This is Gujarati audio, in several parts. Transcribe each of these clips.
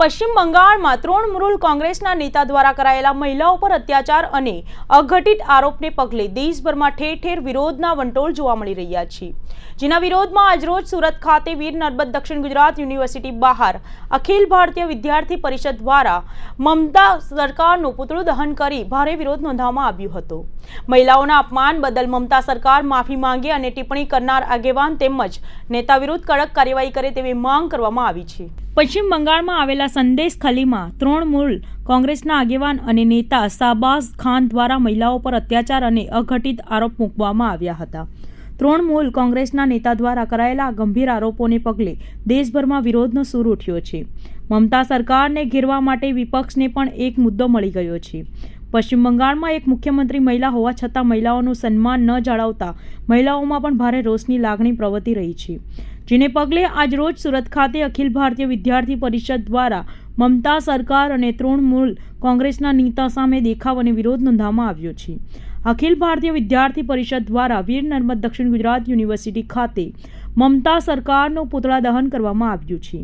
પશ્ચિમ બંગાળમાં તૃણમૂલ કોંગ્રેસના નેતા દ્વારા કરાયેલા મહિલાઓ પર અત્યાચાર અને અઘટિત આરોપને પગલે દેશભરમાં ઠેર ઠેર વિરોધના વંટોળ જોવા મળી રહ્યા છે. જેના વિરોધમાં આજરોજ સુરત ખાતે વીર નર્મદ દક્ષિણ ગુજરાત યુનિવર્સિટી બહાર અખિલ ભારતીય વિદ્યાર્થી પરિષદ દ્વારા મમતા સરકારનું પુતળું દહન કરી ભારે વિરોધ નોંધવામાં આવ્યો હતો. મહિલાઓના અપમાન બદલ મમતા સરકાર માફી માંગે અને ટિપ્પણી કરનાર આગેવાન તેમજ નેતા વિરુદ્ધ કડક કાર્યવાહી કરે તેવી માંગ કરવામાં આવી છે. પશ્ચિમ બંગાળમાં આવેલા સંદેશ ખલીમાં તૃણમૂલ કોંગ્રેસના આગેવાન અને નેતા શાહબાઝ ખાન દ્વારા મહિલાઓ પર અત્યાચાર અને અઘટિત આરોપ મૂકવામાં આવ્યા હતા. તૃણમૂલ કોંગ્રેસના નેતા દ્વારા કરાયેલા ગંભીર આરોપોને પગલે દેશભરમાં વિરોધનો સૂર ઉઠ્યો છે. મમતા સરકારને ઘેરવા માટે વિપક્ષને પણ એક મુદ્દો મળી ગયો છે. પશ્ચિમ બંગાળમાં એક મુખ્યમંત્રી મહિલા હોવા છતાં મહિલાઓનું સન્માન ન જાળવતા મહિલાઓમાં પણ ભારે રોષની લાગણી પ્રવર્તી રહી છે. જેને પગલે આજરોજ સુરત ખાતે અખિલ ભારતીય વિદ્યાર્થી પરિષદ દ્વારા મમતા સરકાર અને તૃણમૂલ કોંગ્રેસના નેતા સામે દેખાવ અને વિરોધ નોંધવામાં આવ્યો છે. અખિલ ભારતીય વિદ્યાર્થી પરિષદ દ્વારા વીર નર્મદ દક્ષિણ ગુજરાત યુનિવર્સિટી ખાતે મમતા સરકારનું પુતળા દહન કરવામાં આવ્યું છે.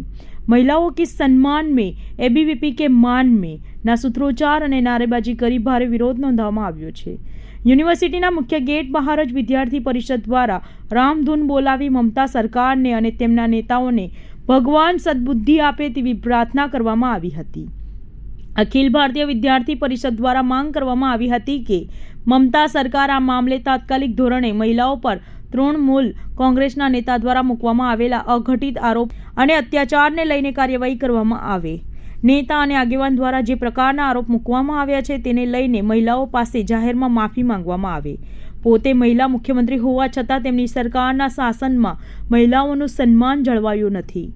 મહિલાઓ કે સન્માન મેં એબીવીપી કે માન મેં, ના સૂત્રોચ્ચાર અને નારેબાજી કરી ભારે વિરોધ નોંધવામાં આવ્યો છે. યુનિવર્સિટીના મુખ્ય ગેટ બહાર જ વિદ્યાર્થી પરિષદ દ્વારા રામધૂન બોલાવી મમતા સરકારને અને તેમના નેતાઓને ભગવાન સદબુદ્ધિ આપે તેવી પ્રાર્થના કરવામાં આવી હતી. અખિલ ભારતીય વિદ્યાર્થી પરિષદ દ્વારા માંગ કરવામાં આવી હતી કે મમતા સરકાર આ મામલે તાત્કાલિક ધોરણે મહિલાઓ પર તૃણમૂલ કોંગ્રેસના નેતા દ્વારા મૂકવામાં આવેલા અઘટિત આરોપ અને અત્યાચારને લઈને કાર્યવાહી કરવામાં આવે. નેતા અને આગેવાન દ્વારા જે પ્રકારના આરોપ મૂકવામાં આવ્યા છે તેને લઈને મહિલાઓ પાસે જાહેરમાં માફી માંગવામાં આવે. પોતે મહિલા મુખ્યમંત્રી હોવા છતાં તેમની સરકારના શાસનમાં મહિલાઓનું સન્માન જળવાયું નથી.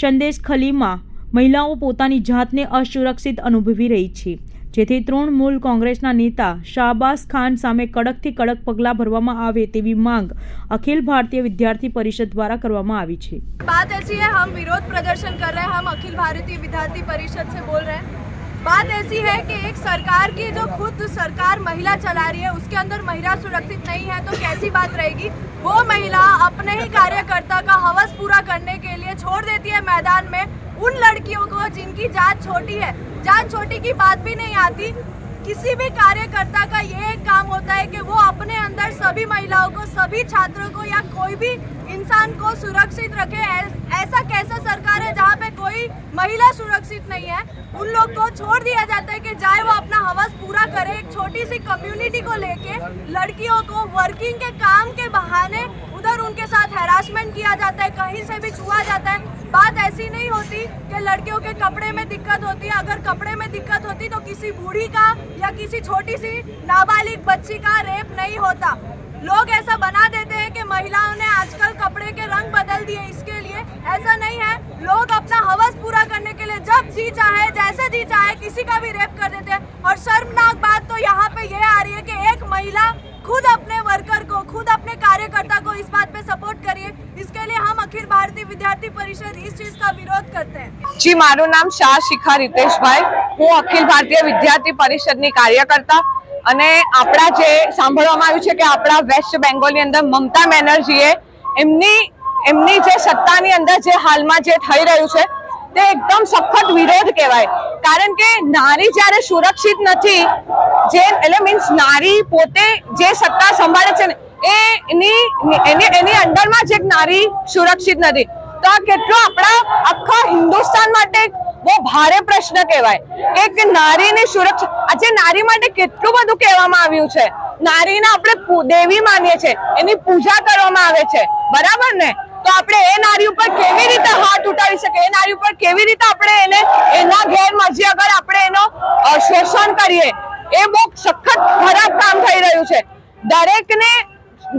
સંદેશ ખલીમાં મહિલાઓ પોતાની જાતને અસુરક્ષિત અનુભવી રહી છે. જેથી તૃણમૂલ કોંગ્રેસના નેતા શાહબાઝ ખાન સામે કડકથી કડક પગલાં ભરવામાં આવે તેવી માંગ અખિલ ભારતીય વિદ્યાર્થી પરિષદ દ્વારા કરવામાં આવી છે बात ऐसी है हम विरोध प्रदर्शन कर रहे हैं हम अखिल भारतीय विद्यार्थी परिषद से बोल रहे हैं बात ऐसी है कि एक सरकार की जो खुद सरकार महिला चला रही है उसके अंदर महिला सुरक्षित नहीं है तो कैसी बात रहेगी वो महिला अपने ही कार्यकर्ता का हवस पूरा करने के लिए छोड़ देती है मैदान में उन लड़कियों को जिनकी जात छोटी है जात छोटी की बात भी नहीं आती। किसी भी कार्यकर्ता का ये एक काम होता है कि वो अपने अंदर सभी महिलाओं को, सभी छात्रों को या कोई भी इंसान को सुरक्षित रखे। ऐसा कैसा सरकार है जहाँ पे कोई महिला सुरक्षित नहीं है? उन लोग को छोड़ दिया जाता है कि जाए पूरा करे, एक छोटी सी कम्युनिटी को लेके, लड़कियों को वर्किंग के काम के बहाने, उधर उनके साथ हैरासमेंट किया जाता है, कहीं से भी छुआ जाता है। बात ऐसी नहीं होती कि लड़कियों के कपड़े में दिक्कत होती है। अगर कपड़े में दिक्कत होती तो किसी बूढ़ी का या किसी छोटी सी नाबालिग बच्ची का रेप नहीं होता। लोग ऐसा बना देते हैं कि महिलाओं ने आजकल कपड़े के रंग बदल दिए इसके लिए। ऐसा नहीं है। लोग अपना हवस पूरा करने के लिए जब जी चाहे जैसे जी चाहे किसी का भी रेप कर देते हैं और शर्मनाक बात तो यहाँ पे ये आ रही है कि एक महिला खुद अपने वर्कर को खुद अपने कार्यकर्ता को इस बात पे सपोर्ट करिए इसके लिए हम अखिल भारतीय विद्यार्थी परिषद इस चीज का विरोध करते हैं જી મારું નામ શાહ શિખા રીતેશભાઈ હું અખિલ ભારતીય વિદ્યાર્થી પરિષદની કાર્યકર્તા અને આપણા જે સાંભળવામાં આવ્યું છે કે આપણા વેસ્ટ બેંગોલની અંદર મમતા બેનર્જીએ એમની એમની જે સત્તાની અંદર જે હાલમાં જે થઈ રહ્યું છે તે એકદમ સખત વિરોધ કહેવાય કારણ કે નારી જ્યારે સુરક્ષિત નથી, જે, એટલે મીન્સ નારી પોતે જે સત્તા સંભાળે છે ને એની એની એની અંડરમાં જ નારી સુરક્ષિત નથી. તો આ કેટલો આપણા આખા હિન્દુસ્તાન માટે બહુ ભારે પ્રશ્ન કહેવાય કે નારીની સુરક્ષા, આજે નારી માટે કેટલું બધું કહેવામાં આવ્યું છે? નારીને આપણે દેવી માનીએ છીએ, એની પૂજા કરવામાં આવે છે. બરાબર ને? તો આપણે એ નારી ઉપર કેવી રીતે હાથ ઉઠાવી શકીએ? એ નારી ઉપર કેવી રીતે આપણે એને એના ગેરમરજી અગર આપણે એનો શોષણ કરીએ? એ બહુ સખત ખરાબ કામ થઈ રહ્યું છે. દરેકને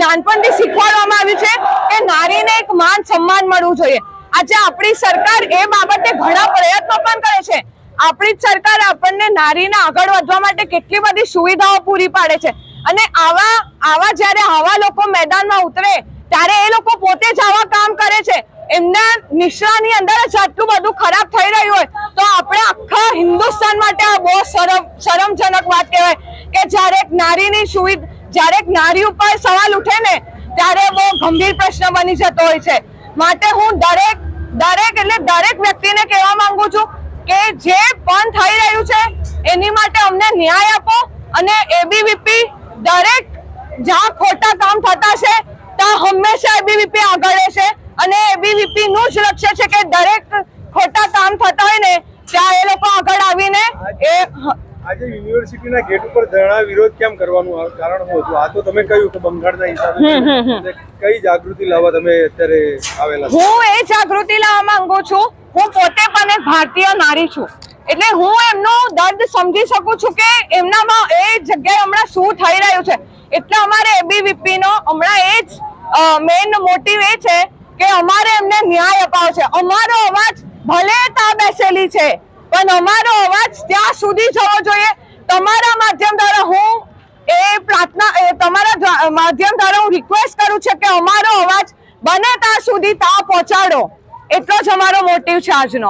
નાનપણથી શીખવાડવામાં આવ્યું છે કે નારીને એક માન સન્માન મળવું જોઈએ. આજે આપણી સરકાર એ બાબતે ઘણા પ્રયત્નો પણ કરે છે. આપણી જ સરકાર આપણને નારીને આગળ વધવા માટે કેટલી બધી સુવિધાઓ પૂરી પાડે છે. અને આવા આવા જ્યારે આવા લોકો મેદાનમાં ઉતરે, ત્યારે એ લોકો પોતે જ નિશ્રાની અંદર જ આટલું બધું ખરાબ થઈ રહ્યું હોય, તો આપણે આખા હિન્દુસ્તાન માટે આ બહુ શરમ શરમજનક વાત કહેવાય કે જ્યારે એક નારીની સુવિધા જ્યારે એક નારી ઉપર સવાલ ઉઠે ને, ત્યારે બહુ ગંભીર પ્રશ્ન બની જતો હોય છે. માટે હું દરેક દરેક એટલે દરેક વ્યક્તિને કહેવા માંગુ છું કે જે પણ થઈ રહ્યું છે, એની માટે અમને ન્યાય આપો અને એબીવીપી દરેક જ્યાં ખોટા કામ થતા છે ત્યાં હંમેશા એબીવીપી આગળ રહેશે. અને એબીવીપી નું જ લક્ષ્ય છે કે દરેક ખોટા કામ થતા હોય ને ત્યાં એ લોકો આગળ આવીને એ આજે યુનિવર્સિટીના ગેટ ઉપર ધરણા વિરોધ કેમ કરવાનું કારણ શું હતું? આ તો તમે કહ્યું કે બંગાળના હિસાબે કઈ જાગૃતિ લાવવા તમે અત્યારે આવેલા હું એ જાગૃતિ લાવવા માંગુ છું હું પોતે પણ એક ભારતીય નારી છું. એટલે હું એમનો દર્દ સમજી શકું છું કે એમનામાં એ જગ્યાએ હમણાં શું થઈ રહ્યું છે. એટલે અમારે એબીવીપી નો હમણાં એ જ મેઇન મોટિવ એ છે કે અમારે એમને ન્યાય અપાવો છે અમારો અવાજ ભલે ત્યાં બેસેલી છે, પણ અમારો અવાજ ત્યાં સુધી જવો જોઈએ. તમારા માધ્યમ દ્વારા હું એ પ્રાર્થના તમારા માધ્યમ દ્વારા હું રિક્વેસ્ટ કરું છું કે અમારો અવાજ બને ત્યાં સુધી ત્યાં પહોંચાડો. એટલો જ અમારો મોટિવ છે આજનો.